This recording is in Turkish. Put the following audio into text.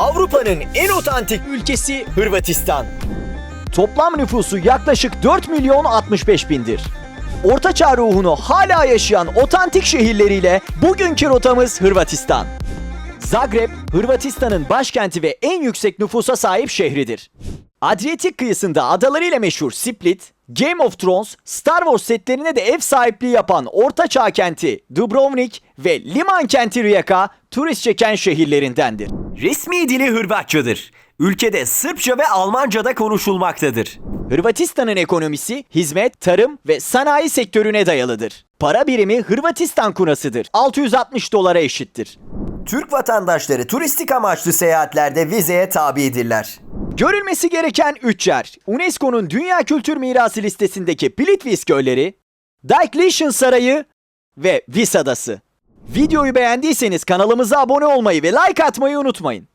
Avrupa'nın en otantik ülkesi Hırvatistan. Toplam nüfusu yaklaşık 4 milyon 65 bindir. Ortaçağ ruhunu hala yaşayan otantik şehirleriyle bugünkü rotamız Hırvatistan. Zagreb, Hırvatistan'ın başkenti ve en yüksek nüfusa sahip şehridir. Adriyatik kıyısında adalarıyla meşhur Split, Game of Thrones, Star Wars setlerine de ev sahipliği yapan Ortaçağ kenti Dubrovnik ve liman kenti Rijeka turist çeken şehirlerindendir. Resmi dili Hırvatçadır. Ülkede Sırpça ve Almanca'da konuşulmaktadır. Hırvatistan'ın ekonomisi hizmet, tarım ve sanayi sektörüne dayalıdır. Para birimi Hırvatistan kunasıdır. 660 dolara eşittir. Türk vatandaşları turistik amaçlı seyahatlerde vizeye tabidirler. Görülmesi gereken 3 yer. UNESCO'nun Dünya Kültür Mirası listesindeki Plitvice Gölleri, Diocletian Sarayı ve Vis Adası. Videoyu beğendiyseniz kanalımıza abone olmayı ve like atmayı unutmayın.